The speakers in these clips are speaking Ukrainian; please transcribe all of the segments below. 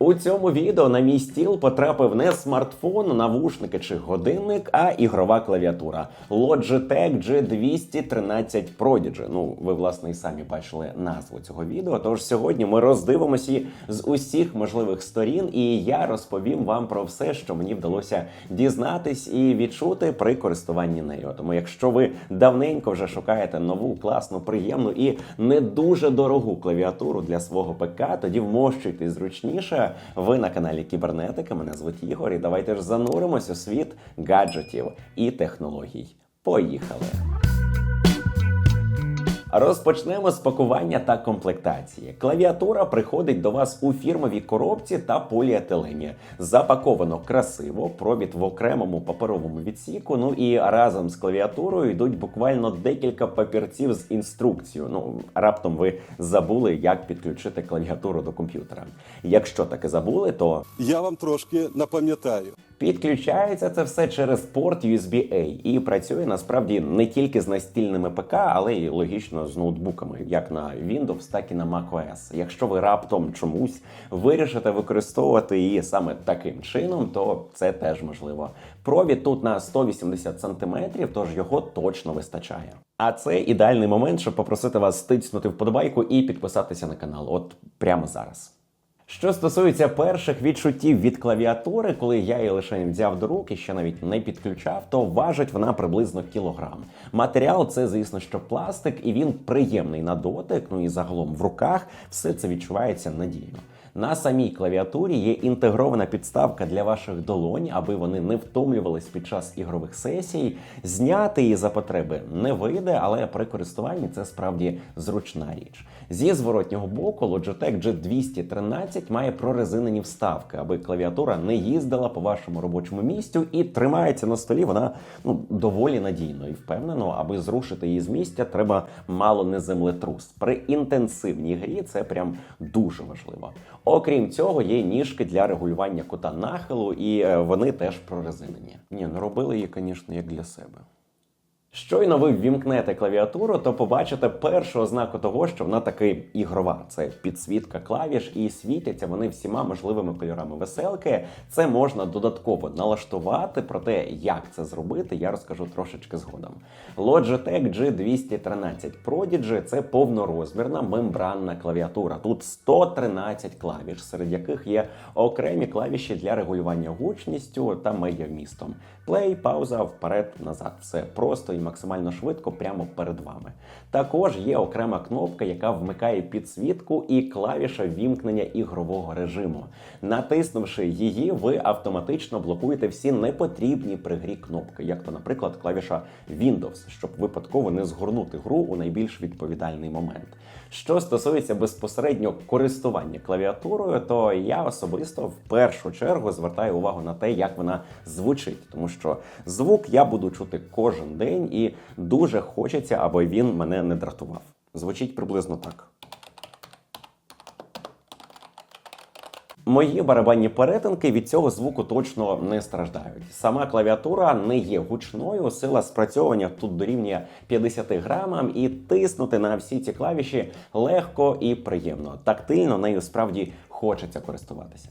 У цьому відео на мій стіл потрапив не смартфон, навушники чи годинник, а ігрова клавіатура Logitech G213 Prodigy. Ну, ви власне і самі бачили назву цього відео. Тож сьогодні ми роздивимося її з усіх можливих сторін, і я розповім вам про все, що мені вдалося дізнатись і відчути при користуванні нею. Тому, якщо ви давненько вже шукаєте нову, класну, приємну і не дуже дорогу клавіатуру для свого ПК, тоді вмощуйтесь зручніше. Ви на каналі Кібернетика. Мене звуть Ігор. І давайте ж зануримось у світ гаджетів і технологій. Поїхали! Розпочнемо з пакування та комплектації. Клавіатура приходить до вас у фірмовій коробці та поліетилені. Запаковано красиво, провід в окремому паперовому відсіку. Ну і разом з клавіатурою йдуть буквально декілька папірців з інструкцією. Ну раптом ви забули, як підключити клавіатуру до комп'ютера. Якщо таки забули, то Я вам трошки напам'ятаю. Підключається це все через порт USB-A і працює насправді не тільки з настільними ПК, але й логічно з ноутбуками, як на Windows, так і на macOS. Якщо ви раптом чомусь вирішите використовувати її саме таким чином, то це теж можливо. Провід тут на 180 см, тож його точно вистачає. А це ідеальний момент, щоб попросити вас стиснути вподобайку і підписатися на канал. От прямо зараз. Що стосується перших відчуттів від клавіатури, коли я її лише взяв до рук і ще навіть не підключав, то важить вона приблизно кілограм. Матеріал це, звісно, що пластик, і він приємний на дотик. Ну і загалом в руках все це відчувається надійно. На самій клавіатурі є інтегрована підставка для ваших долонь, аби вони не втомлювались під час ігрових сесій. Зняти її за потреби не вийде, але при користуванні це справді зручна річ. Зі зворотнього боку Logitech G213 має прорезинені вставки, аби клавіатура не їздила по вашому робочому місцю і тримається на столі. Вона ну доволі надійно і впевнено, аби зрушити її з місця, треба мало не землетрус. При інтенсивній грі це прям дуже важливо. Окрім цього, є ніжки для регулювання кута нахилу, і е, вони теж прорезинені. Ні, ну робили її, звісно, як для себе. Щойно ви ввімкнете клавіатуру, то побачите першу ознаку того, що вона таки ігрова. Це підсвітка клавіш, і світяться вони всіма можливими кольорами веселки. Це можна додатково налаштувати. Про те, як це зробити, я розкажу трошечки згодом. Logitech G213 Prodigy – це повнорозмірна мембранна клавіатура. Тут 113 клавіш, серед яких є окремі клавіші для регулювання гучністю та медіавмістом. Плей, пауза, вперед, назад. Все просто і максимально швидко прямо перед вами. Також є окрема кнопка, яка вмикає підсвітку і клавіша вімкнення ігрового режиму. Натиснувши її, ви автоматично блокуєте всі непотрібні при грі кнопки, як то, наприклад, клавіша Windows, щоб випадково не згорнути гру у найбільш відповідальний момент. Що стосується безпосередньо користування клавіатурою, то я особисто в першу чергу звертаю увагу на те, як вона звучить, тому що звук я буду чути кожен день, і дуже хочеться, аби він мене не дратував. Звучить приблизно так. Мої барабанні перетинки від цього звуку точно не страждають. Сама клавіатура не є гучною, сила спрацьовування тут дорівнює 50 грамам, і тиснути на всі ці клавіші легко і приємно. Тактильно нею справді хочеться користуватися.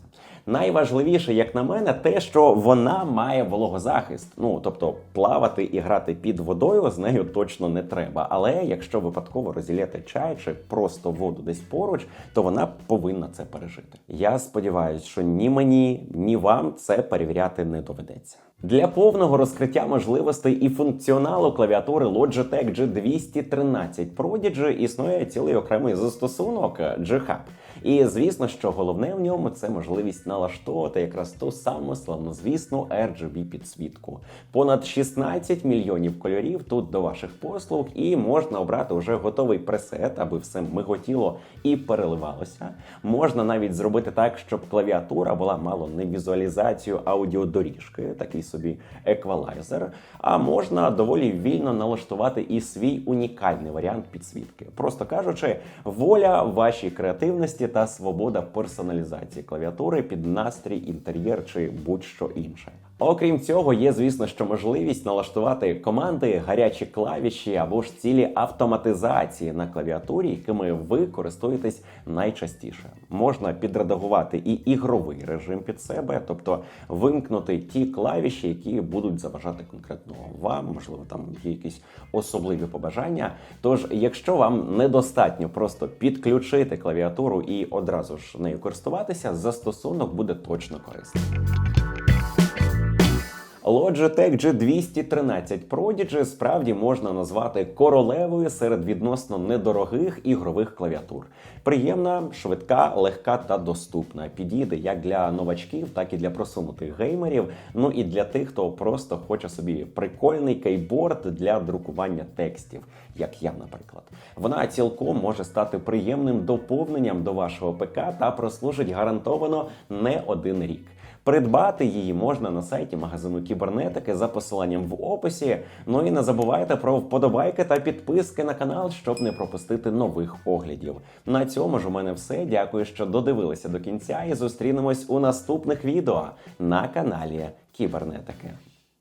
Найважливіше, як на мене, те, що вона має вологозахист. Ну тобто плавати і грати під водою з нею точно не треба. Але якщо випадково розділяти чай чи просто воду десь поруч, то вона повинна це пережити. Я сподіваюся, що ні мені, ні вам це перевіряти не доведеться. Для повного розкриття можливостей і функціоналу клавіатури Logitech G213 Prodigy існує цілий окремий застосунок G-Hub. І звісно, що головне в ньому це можливість налаштовувати якраз ту саму славнозвісну RGB підсвітку. Понад 16 мільйонів кольорів тут до ваших послуг, і можна обрати вже готовий пресет, аби все миготіло і переливалося. Можна навіть зробити так, щоб клавіатура була мало не візуалізацію аудіодоріжки, такий собі еквалайзер. А можна доволі вільно налаштувати і свій унікальний варіант підсвітки. Просто кажучи, воля вашій креативності та свобода персоналізації клавіатури під настрій, інтер'єр чи будь-що інше. Окрім цього, є, звісно, що можливість налаштувати команди, гарячі клавіші або ж цілі автоматизації на клавіатурі, якими ви користуєтесь найчастіше. Можна підредагувати і ігровий режим під себе, тобто вимкнути ті клавіші, які будуть заважати конкретно вам, можливо, там є якісь особливі побажання. Тож, якщо вам недостатньо просто підключити клавіатуру і одразу ж нею користуватися, застосунок буде точно корисним. Logitech G213 Prodigy справді можна назвати королевою серед відносно недорогих ігрових клавіатур. Приємна, швидка, легка та доступна. Підійде як для новачків, так і для просунутих геймерів. Ну і для тих, хто просто хоче собі прикольний кейборд для друкування текстів, як я, наприклад. Вона цілком може стати приємним доповненням до вашого ПК та прослужить гарантовано не один рік. Придбати її можна на сайті магазину кібернетики за посиланням в описі. Ну і не забувайте про вподобайки та підписки на канал, щоб не пропустити нових оглядів. На цьому ж у мене все. Дякую, що додивилися до кінця, і зустрінемось у наступних відео на каналі Кібернетики.